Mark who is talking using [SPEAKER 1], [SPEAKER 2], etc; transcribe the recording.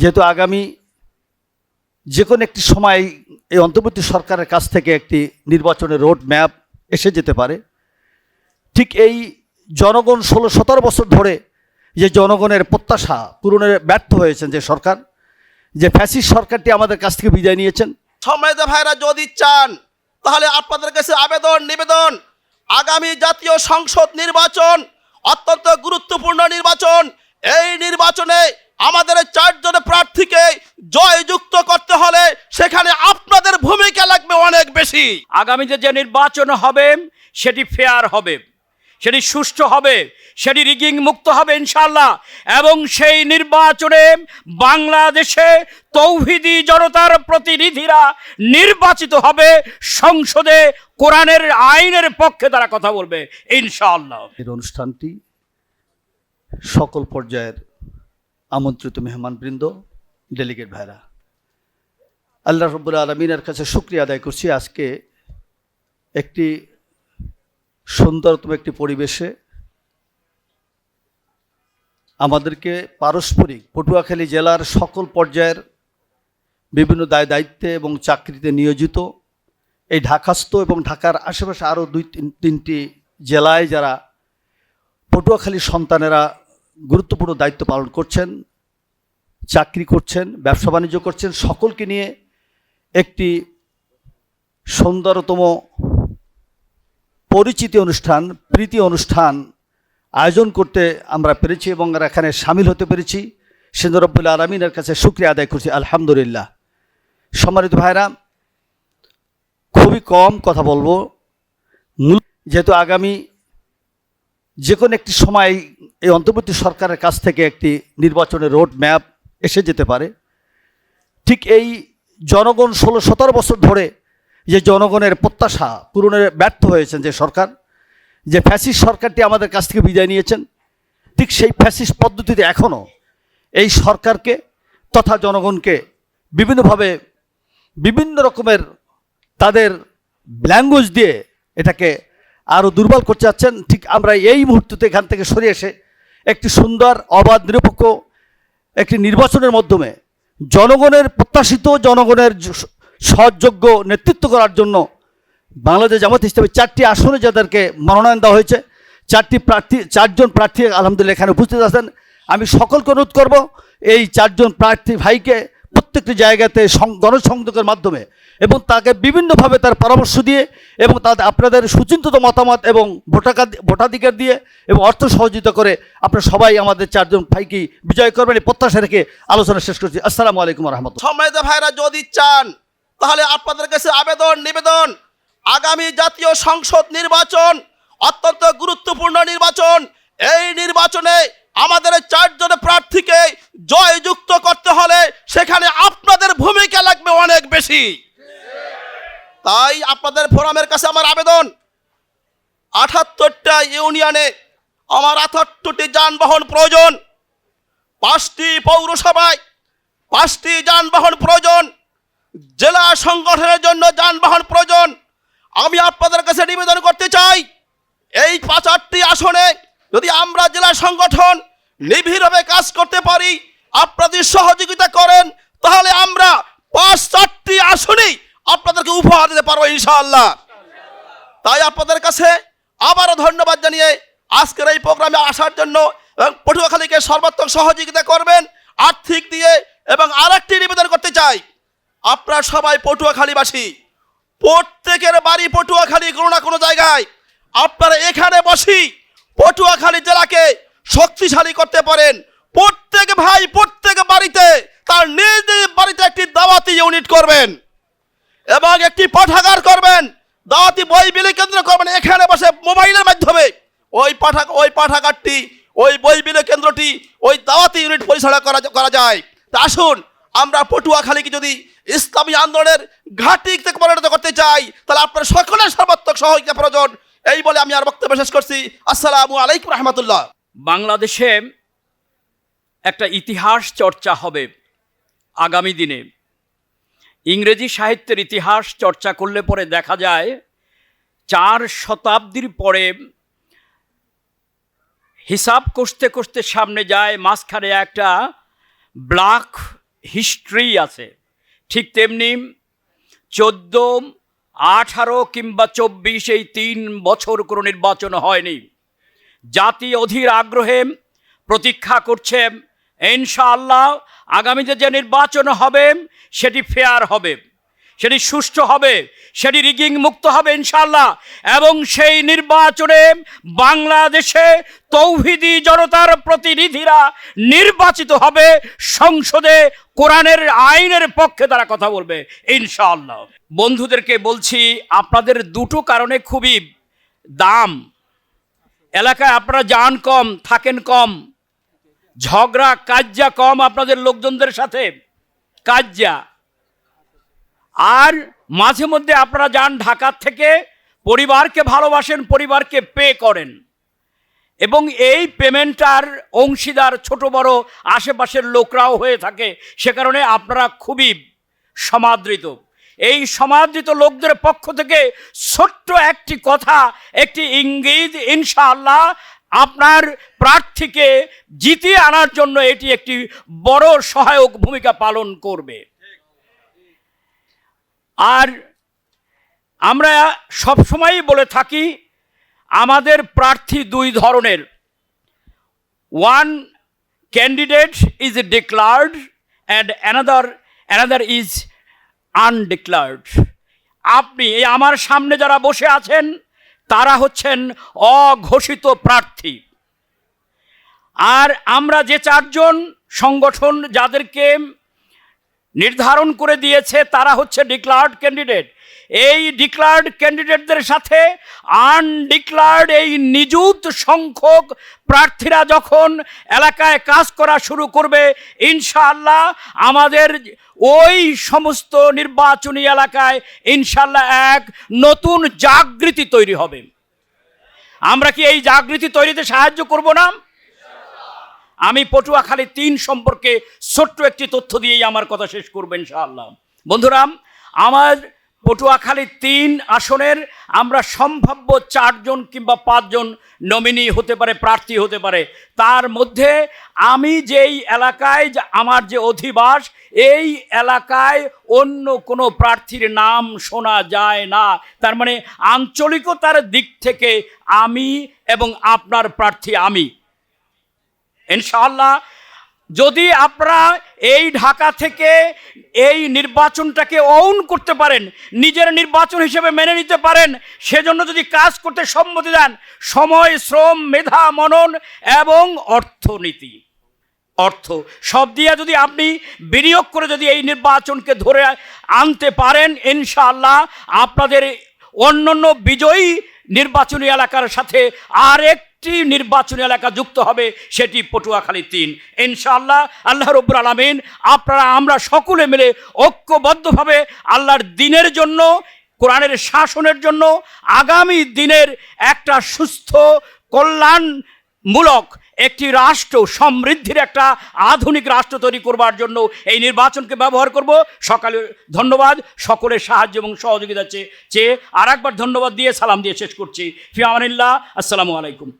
[SPEAKER 1] যেহেতু আগামী যে কোনো একটি সময় এই অন্তর্বর্তী সরকারের কাছ থেকে একটি নির্বাচনের রোড ম্যাপ এসে যেতে পারে। ঠিক এই জনগণ ষোলো সতেরো বছর ধরে যে জনগণের প্রত্যাশা পূরণে ব্যর্থ হয়েছেন যে সরকার, যে ফ্যাসিস্ট সরকারটি আমাদের কাছ থেকে বিদায় নিয়েছেন।
[SPEAKER 2] সম্মানিত ভাইরা, যদি চান, তাহলে আপনাদের কাছে আবেদন, নিবেদন। আগামী জাতীয় সংসদ নির্বাচন, অত্যন্ত গুরুত্বপূর্ণ নির্বাচন। এই নির্বাচনে আমাদের চারজন প্রার্থীকে জয়যুক্ত করতে হলে সেখানে আপনাদের ভূমিকা লাগবে অনেক বেশি।
[SPEAKER 3] আগামীতে যে নির্বাচন হবে সেটি ফেয়ার হবে সেটি সুষ্ঠু হবে সেটি রিগিং মুক্ত হবে ইনশাল্লাহ এবং সেই নির্বাচনে বাংলাদেশে তৌহিদি জনতার প্রতিনিধিরা নির্বাচিত হবে সংসদে কোরআনের আইনের পক্ষে তারা কথা বলবে ইনশাআল্লাহ।
[SPEAKER 1] এর অনুষ্ঠানটি সকল পর্যায়ের আমন্ত্রিত মেহমানবৃন্দ ডেলিগেট ভাইরা। আল্লাহ রব্বুল আলমিনের কাছে শুক্রিয়া আদায় করছি আজকে একটি সুন্দরতম একটি পরিবেশে। আমাদেরকে পারস্পরিক পটুয়াখালী জেলার সকল পর্যায়ের বিভিন্ন দায় দায়িত্বে এবং চাকরিতে নিয়োজিত। এই ঢাকাস্থ এবং ঢাকার আশেপাশে আরও দুই তিন তিনটি জেলায় যারা পটুয়াখালীর সন্তানেরা গুরুত্বপূর্ণ দায়িত্ব পালন করছেন, চাকরি করছেন, ব্যবসা বাণিজ্য করছেন, সকলকে নিয়ে একটি সুন্দরতম পরিচিতি অনুষ্ঠান, প্রীতি অনুষ্ঠান আয়োজন করতে আমরা পেরেছি এবং এখানে সামিল হতে পেরেছি। সেন্দরব্বুল আলমিনের কাছে শুক্রিয়া আদায় করছি, আলহামদুলিল্লাহ। সম্মানিত ভাইরা খুবই কম কথা বলব। যেহেতু আগামী যে কোনো একটি সময় এই অন্তর্বর্তী সরকারের কাছ থেকে একটি নির্বাচনের রোড ম্যাপ এসে যেতে পারে। ঠিক এই জনগণ ষোলো সতেরো বছর ধরে যে জনগণের প্রত্যাশা পূরণে ব্যর্থ হয়েছেন যে সরকার, যে ফ্যাসিস সরকারটি আমাদের কাছ থেকে বিদায় নিয়েছেন, ঠিক সেই ফ্যাসিস পদ্ধতিতে এখনও এই সরকারকে তথা জনগণকে বিভিন্নভাবে বিভিন্ন রকমের তাদের ল্যাঙ্গুয়েজ দিয়ে এটাকে আরও দুর্বল করতে যাচ্ছেন, ঠিক আমরা এই মুহূর্তে এখান থেকে সরে এসে একটি সুন্দর, অবাধ, নিরপেক্ষ একটি নির্বাচনের মাধ্যমে জনগণের প্রত্যাশিত জনগণের সহযোগ্য নেতৃত্ব করার জন্য বাংলাদেশ জামাত ইসলামী চারটি আসনে যাদেরকে মনোনয়ন দেওয়া হয়েছে, চারটি প্রার্থী, চারজন প্রার্থী আলহামদুলিল্লাহ এখানে উপস্থিত আছেন। আমি সকলকে অনুরোধ করব, এই চারজন প্রার্থী ভাইকে প্রত্যেকটি জায়গাতে গণসংযোগের মাধ্যমে এবং তাকে বিভিন্নভাবে তার পরামর্শ দিয়ে এবং তাদের আপনাদের সুচিন্তিত মতামত এবং ভোটাকার ভোটাধিকার দিয়ে এবং অর্থ সহযোগিতা করে আপনারা সবাই আমাদের চারজন ভাইকে বিজয় করবেন, এই প্রত্যাশা রেখে আলোচনা শেষ করছি। আসসালামু আলাইকুম রহমতুল্লাহ।
[SPEAKER 2] সম্মানিত ভাইরা, যদি চান, তাহলে আপনাদের কাছে আবেদন, নিবেদন। আগামী জাতীয় সংসদ নির্বাচন, অত্যন্ত গুরুত্বপূর্ণ নির্বাচন। এই নির্বাচনে আমাদের চারজন প্রার্থীকে জয়যুক্ত করতে হলে সেখানে আপনাদের ভূমিকা লাগবে অনেক বেশি তাই আপনাদের ফোরামের কাছে আমার আবেদন। আঠাত্তরটা ইউনিয়নে আমার আঠাত্তরটি যানবাহন প্রয়োজন। পাঁচটি পৌরসভায় পাঁচটি যানবাহন প্রয়োজন। জেলা সংগঠনের জন্য যানবাহন প্রয়োজন। আমি আপনাদের কাছে নিবেদন করতে চাই, এই পাঁচ আটটি আসনে যদি আমরা জেলা সংগঠন নিবিড়ভাবে কাজ করতে পারি, আপনাদের সহযোগিতা করেন, তাহলে আমরা পাঁচ উপহার দিতে পারব ইনশাআল্লাহ। তাই আপনাদের কাছে আবারও ধন্যবাদ জানিয়ে আজকের এই প্রোগ্রামে আসার জন্য এবং পটুয়াখালীকে সর্বাত্মক সহযোগিতা করবেন আর্থিক দিয়ে এবং আরেকটি নিবেদন করতে চাই। আপনারা সবাই পটুয়াখালীবাসী, প্রত্যেকের বাড়ি পটুয়াখালী, কোনো না কোনো জায়গায় আপনারা এখানে বসি পটুয়াখালী জেলাকে শক্তিশালী করতে পারেন। প্রত্যেক ভাই, প্রত্যেক বাড়িতে তার নিজ নিজ বাড়িতে একটি দাওয়াতি ইউনিট করবেন। এবং একটি পাঠাগার করবেন। দাওয়াতি বই বিলি কেন্দ্র করবেন। এখানে বসে মোবাইলের মাধ্যমে ওই পাঠা ওই পাঠাগারটি ওই বই বিলি কেন্দ্রটি, ওই দাওয়াতি ইউনিট পরিচালনা করা করা যায়। তা আসুন, আমরা পটুয়াখালীকে যদি ইসলামী আন্দোলনের ঘাঁটি থেকে পরিণত করতে চাই, তাহলে আপনার সকলের সর্বাত্মক সহযোগিতা প্রয়োজন। এই বলে আমি আর বক্তব্য শেষ করছি। আসসালামু আলাইকুম রহমতুল্লাহ।
[SPEAKER 3] বাংলাদেশে একটা ইতিহাস চর্চা হবে আগামী দিনে। ইংরেজি সাহিত্যের ইতিহাস চর্চা করলে পরে দেখা যায়, চার শতাব্দীর পরে হিসাব কষতে কষতে সামনে যায়, মাঝখানে একটা ব্ল্যাক হিস্ট্রি আছে। ঠিক তেমনি চোদ্দ, আঠারো কিংবা চব্বিশ এই তিন বছর কোনো নির্বাচন হয়নি। জাতি অধীর আগ্রহে প্রতীক্ষা করছে ইনশাআল্লাহ আগামীতে যে নির্বাচন হবে, সেটি ফেয়ার হবে, সেটি সুষ্ঠু হবে, সেটি রিগিং মুক্ত হবে ইনশাআল্লাহ। এবং সেই নির্বাচনে বাংলাদেশে তৌহিদি জনতার প্রতিনিধিরা নির্বাচিত হবে, সংসদে কোরআনের আইনের পক্ষে তারা কথা বলবে ইনশাআল্লাহ। বন্ধুদেরকে বলছি, আপনাদের দুটো কারণে খুবই দাম। এলাকায় আপনারা যান কম, থাকেন কম। ঝগড়া, কাজ্জা কম আপনাদের লোকজনদের সাথে। কাজ্জা। আর মাঝে মধ্যে আপনারা যান ঢাকার থেকে, পরিবারকে ভালোবাসেন, পরিবারকে পে করেন। এবং এই পেমেন্টটার অংশীদার, ছোট, বড়, আশেপাশের লোকরাও হয়ে থাকে। সে কারণে আপনারা খুবই সমাদৃত। এই সমাদৃত লোকদের পক্ষ থেকে ছোট্ট একটি কথা, একটি ইঙ্গিত, ইনশাআল্লাহ আপনার প্রার্থীকে জিতিয়ে আনার জন্য এটি একটি বড় সহায়ক ভূমিকা পালন করবে। আর আমরা সবসময়ই বলে থাকি, আমাদের প্রার্থী দুই ধরনের। One candidate is declared and another another is undeclared আপনি আমার সামনে যারা বসে আছেন তারা হচ্ছেন অঘোষিত প্রার্থী। আর আমরা যে চারজন সংগঠন যাদেরকে নির্ধারণ করে দিয়েছে তারা হচ্ছে ডিক্লার্ড ক্যান্ডিডেট এই ডিক্লার্ড ক্যান্ডিডেটদের সাথে আনডিক্লার্ড এই নিযুত সংখ্যক প্রার্থীরা যখন এলাকায় কাজ করা শুরু করবে, ইনশাআল্লাহ আমাদের ওই সমস্ত নির্বাচনী এলাকায় ইনশাআল্লাহ এক নতুন জাগৃতি তৈরি হবে। আমরা কি এই জাগৃতি তৈরিতে সাহায্য করব না? আমি পটুয়াখালী তিন সম্পর্কে ছোট্ট একটি তথ্য দিয়েই আমার কথা শেষ করব ইনশাআল্লাহ। বন্ধুরা, আমার পটুয়াখালী তিন আসনের আমরা সম্ভাব্য চারজন কিংবা পাঁচজন নমিনি হতে পারে, প্রার্থী হতে পারে। তার মধ্যে আমি যেই এলাকায় আমার যে অধিবাস, এই এলাকায় অন্য কোনো প্রার্থীর নাম শোনা যায় না। তার মানে আঞ্চলিকতার দিক থেকে আমি এবং আপনার প্রার্থী আমি। ইনশাআল্লাহ, যদি আপনারা এই ঢাকা থেকে এই নির্বাচনটাকে অন করতে পারেন, নিজের নির্বাচন হিসেবে মেনে নিতে পারেন, সেজন্য যদি কাজ করতে সম্মতি দেন, সময়, শ্রম, মেধা, মনন এবং অর্থনীতি। অর্থ সব দিয়ে যদি আপনি বিনিয়োগ করে যদি এই নির্বাচনকে ধরে আনতে পারেন, ইনশাআল্লাহ আপনাদের অন্যান্য বিজয়ী নির্বাচনী এলাকার সাথে আর একটি নির্বাচনী এলাকা যুক্ত হবে, সেটি পটুয়াখালী তিন। ইনশাআল্লাহ, আল্লাহ রব্বুর আলমিন আপনারা, আমরা সকলে মিলে ঐক্যবদ্ধভাবে আল্লাহর দিনের জন্য, কোরআনের শাসনের জন্য, আগামী দিনের একটা সুস্থ, কল্যাণমূলক একটি রাষ্ট্র, সমৃদ্ধির একটা আধুনিক রাষ্ট্র তৈরি করবার জন্য এই নির্বাচনকে ব্যবহার করব। সকালে ধন্যবাদ, সকলের সাহায্য এবং সহযোগিতা চেয়ে আর একবার ধন্যবাদ দিয়ে সালাম দিয়ে শেষ করছি। ফিয়ামানিল্লাহ, আসসালামু আলাইকুম।